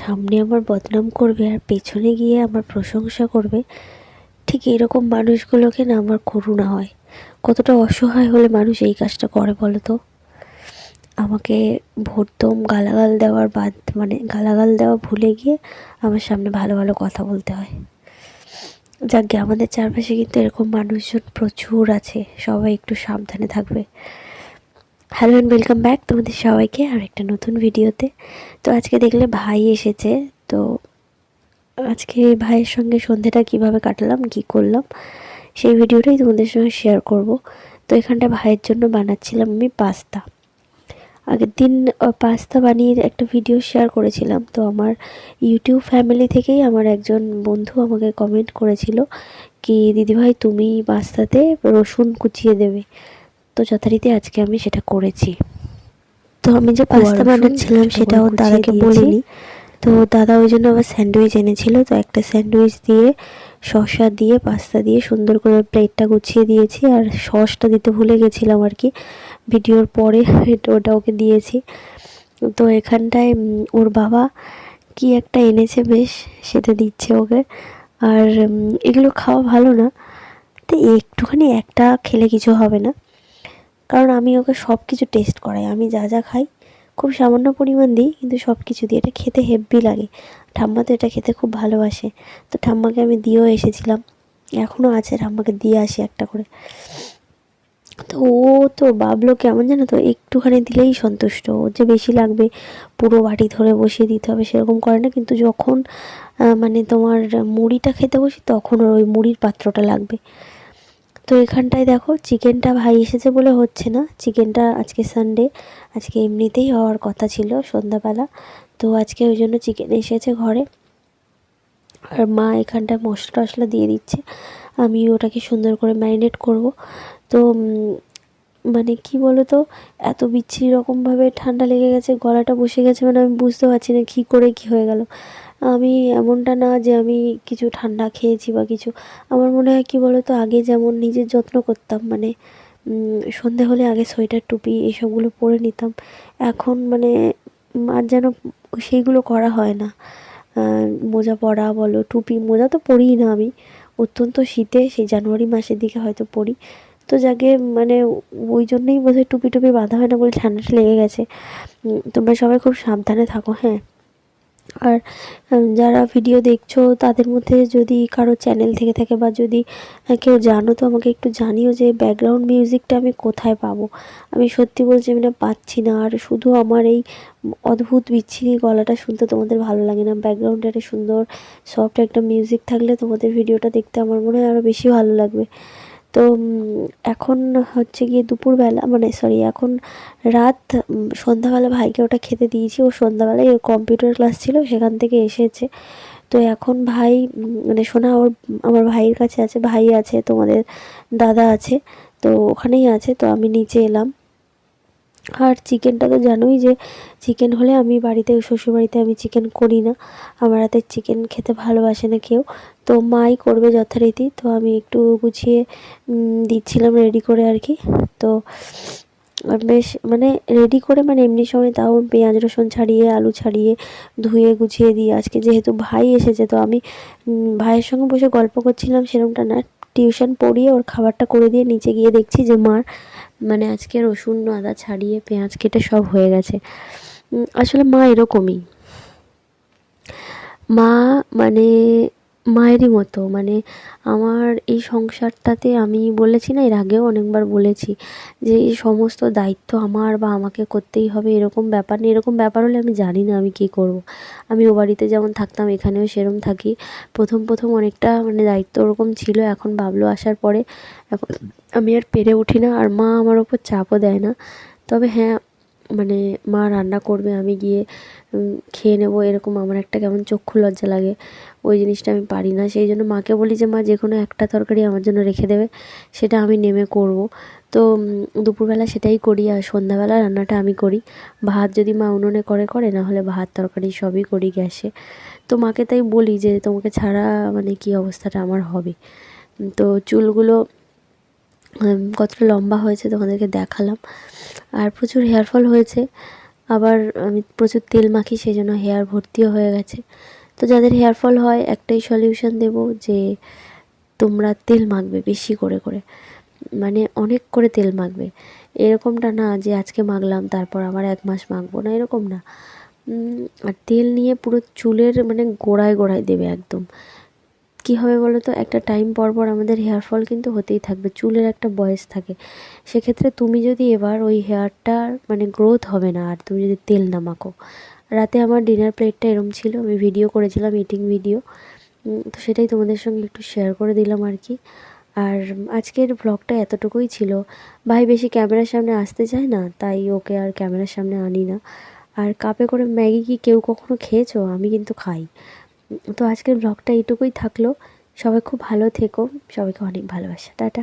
সামনে আমার বদনাম করবে আর পেছনে গিয়ে আমার প্রশংসা করবে, ঠিক এরকম মানুষগুলোকে না আমার করুণা হয়। কতটা অসহায় হলে মানুষ এই কাজটা করে বলো তো? আমাকে ভোরদম গালাগাল দেওয়ার বাদ মানে গালাগাল দেওয়া ভুলে গিয়ে আমার সামনে ভালো ভালো কথা বলতে হয়। যাকে আমাদের চারপাশে কিন্তু এরকম মানুষজন প্রচুর আছে, সবাই একটু সাবধানে থাকবে। হ্যালো অ্যান্ড ওয়েলকাম ব্যাক তোমাদের সবাইকে আর একটা নতুন ভিডিওতে। তো আজকে দেখলে ভাই এসেছে, তো আজকে ভাইয়ের সঙ্গে সন্ধেটা কীভাবে কাটালাম, কি করলাম, সেই ভিডিওটাই তোমাদের সঙ্গে শেয়ার করব। তো এখানটা ভাইয়ের জন্য বানাচ্ছিলাম আমি পাস্তা। আগের দিন পাস্তা বানিয়ে একটা ভিডিও শেয়ার করেছিলাম, তো আমার ইউটিউব ফ্যামিলি থেকেই আমার একজন বন্ধু আমাকে কমেন্ট করেছিল কি, দিদিভাই, তুমি পাস্তাতে রসুন কুচিয়ে দেবে। তো যথারীতি আজকে আমি সেটা করেছি। তো আমি যে পাস্তা বানাচ্ছিলাম সেটা ওর দাদাকে বলিনি। তো দাদা ওই জন্য আবার স্যান্ডউইচ এনেছিল। তো একটা স্যান্ডউইচ দিয়ে শসা দিয়ে পাস্তা দিয়ে সুন্দর করে প্লেটটা গুছিয়ে দিয়েছি। আর সসটা দিতে ভুলে গেছিলাম আর কি। ভিডিওর পরে ওটা ওকে দিয়েছি। তো এখানটায় ওর বাবা কি একটা এনেছে বেশ সেটা দিচ্ছে ওকে। আর এগুলো খাওয়া ভালো না। তো একটুখানি একটা খেলে কিছু হবে না। কারণ আমি ওকে সব কিছু টেস্ট করাই। আমি যা যা খাই, খুব সামান্য পরিমাণ দিই, কিন্তু সব কিছু দিই। এটা খেতে হেভি লাগে। ঠাম্মা তো এটা খেতে খুব ভালোবাসে। তো ঠাম্মাকে আমি দিয়েও এসেছিলাম। এখনও আছে, ঠাম্মাকে দিয়ে আসি একটা করে। তো ও তো বাবলো কেমন জানো তো, একটুখানি দিলেই সন্তুষ্ট। ওর যে বেশি লাগবে, পুরো বাটি ধরে বসিয়ে দিতে হবে, সেরকম করে না। কিন্তু যখন মানে তোমার মুড়িটা খেতে বসি, তখন ওর ওই মুড়ির পাত্রটা লাগবে। তো এখানটায় দেখো চিকেনটা ভাই এসেছে বলে হচ্ছে না। চিকেনটা আজকে সানডে আজকে এমনিতেই হওয়ার কথা ছিল সন্ধ্যাবেলা। তো আজকে ওই জন্য চিকেন এসেছে ঘরে। আর মা এখানটায় মশলা টশলা দিয়ে দিচ্ছে। আমি ওটাকে সুন্দর করে ম্যারিনেট করব। তো মানে কি বলো তো এত বিচ্ছিরি রকমভাবে ঠান্ডা লেগে গেছে, গলাটা বসে গেছে মানে আমি বুঝতে পারছি না কী করে কী হয়ে গেল। আমি এমনটা না যে আমি কিছু ঠান্ডা খেয়েছি বা কিছু। আমার মনে হয় কী বলো তো আগে যেমন নিজের যত্ন করতাম মানে সন্ধে হলে আগে সোয়েটার, টুপি এইসবগুলো পরে নিতাম। এখন মানে আর যেন সেইগুলো করা হয় না। মোজা পরা বলো, টুপি, মোজা তো পরিই না আমি। অত্যন্ত শীতে, সেই জানুয়ারি মাসের দিকে হয়তো পরি। তো যাকে মানে ওই জন্যই বোধহয় টুপি টুপি বাঁধা হয় না বলে ঠান্ডাটা লেগে গেছে। তোমরা সবাই খুব সাবধানে থাকো হ্যাঁ? আর যারা ভিডিও দেখছ, তাদের মধ্যে যদি কারও চ্যানেল থেকে থাকে বা যদি কেউ জানো, তো আমাকে একটু জানিও যে ব্যাকগ্রাউন্ড মিউজিকটা আমি কোথায় পাবো। আমি সত্যি বলছি, আমি না পাচ্ছি না। আর শুধু আমার এই অদ্ভুত, বিচ্ছিরি গলাটা শুনতে তোমাদের ভালো লাগে না। ব্যাকগ্রাউন্ডে একটা সুন্দর সফট একটা মিউজিক থাকলে তোমাদের ভিডিওটা দেখতে আমার মনে হয় আরও বেশি ভালো লাগবে। তো এখন হচ্ছে গিয়ে দুপুরবেলা মানে সরি এখন রাত সন্ধ্যাবেলা ভাইকে ওটা খেতে দিয়েছি। ও সন্ধ্যাবেলায় কম্পিউটার ক্লাস ছিল, সেখান থেকে এসেছে। তো এখন ভাই মানে সোনা ওর, আমার ভাইয়ের কাছে আছে, ভাই আছে, তোমাদের দাদা আছে, তো ওখানেই আছে। তো আমি নিচে এলাম। আর চিকেনটা তো জানোই যে চিকেন হলে আমি বাড়িতে, শ্বশুরবাড়িতে আমি চিকেন করি না। আমার হাতে চিকেন খেতে ভালোবাসে না কেউ। তো মাই করবে যথারীতি। তো আমি একটু গুছিয়ে দিচ্ছিলাম রেডি করে আর কি। তো বেশ মানে রেডি করে মানে এমনি সময় তাও পেঁয়াজ, রসুন ছাড়িয়ে, আলু ছাড়িয়ে ধুয়ে, গুছিয়ে দিই আজকে যেহেতু ভাই এসেছে, তো আমি ভাইয়ের সঙ্গে বসে গল্প করছিলাম, সেরকমটা না। টিউশন পড়িয়ে ওর খাবারটা করে দিয়ে নিচে গিয়ে দেখছি যে মার মানে আজকে রসুন, আদা ছাড়িয়ে পেঁয়াজ কেটে সব হয়ে গেছে। আসলে মা এরকমই। মা মানে মায়েরই মতো মানে আমার এই সংসারটাতে আমি বলেছি না, এর আগেও অনেকবার বলেছি যে এই সমস্ত দায়িত্ব আমার বা আমাকে করতেই হবে, এরকম ব্যাপার নেই। এরকম ব্যাপার হলে আমি জানি না আমি কী করব। আমি ও বাড়িতে যেমন থাকতাম, এখানেও সেরম থাকি। প্রথম প্রথম অনেকটা মানে দায়িত্ব ওরকম ছিল। এখন বাবলু আসার পরে এখন আমি আর পেরে উঠি না আর মা আমার ওপর চাপও দেয় না। তবে হ্যাঁ মানে মা রান্না করবে, আমি গিয়ে খেয়ে নেব, এরকম আমার একটা কেমন চক্ষু লজ্জা লাগে। ওই জিনিসটা আমি পারি না। সেই জন্য মাকে বলি যে, মা, যে কোনো একটা তরকারি আমার জন্য রেখে দেবে, সেটা আমি নেমে করব। তো দুপুরবেলা সেটাই করি আর সন্ধ্যাবেলা রান্নাটা আমি করি। ভাত যদি মা উনুনে করে করে, না হলে ভাত তরকারি সবই করি গ্যাসে। তো মাকে তাই বলি যে, তোমাকে ছাড়া মানে কি অবস্থাটা আমার হবে? তো চুলগুলো কতটা লম্বা হয়েছে তোমাদেরকে দেখালাম। আর প্রচুর হেয়ারফল হয়েছে। আবার আমি প্রচুর তেল মাখি সেই জন্য হেয়ার ভর্তিও হয়ে গেছে। তো যাদের হেয়ার ফল হয়, একটাই সলিউশন দেব যে তোমরা তেল মাখবে বেশি করে করে। মানে অনেক করে তেল মাখবে। এরকমটা না যে আজকে মাখলাম, তারপর আবার এক মাস মাখবো না, এরকম না। আর তেল নিয়ে পুরো চুলের মানে গোড়ায় গোড়ায় দেবে একদম। কী হবে বলো তো একটা টাইম পর পর আমাদের হেয়ার ফল কিন্তু হতেই থাকবে। চুলের একটা বয়স থাকে। সেক্ষেত্রে তুমি যদি এবার ওই হেয়ারটার মানে গ্রোথ হবে না, আর তুমি যদি তেল না মাখো। রাতে আমার ডিনার প্লেটটা এরম ছিল, আমি ভিডিও করেছিলাম ইটিং ভিডিও তো সেটাই তোমাদের সঙ্গে একটু শেয়ার করে দিলাম আর কি। আর আজকের ব্লগটা এতটুকুই ছিল। ভাই বেশি ক্যামেরার সামনে আসতে চায় না, তাই ওকে আর ক্যামেরার সামনে আনি না। আর কাপে করে ম্যাগি কি কেউ কখনো খেয়েছো? আমি কিন্তু খাই। তো আজকের ব্লগটা এইটুকুই থাকল। সবাই খুব ভালো থেকো। সবাইকে অনেক ভালোবাসা। টাটা।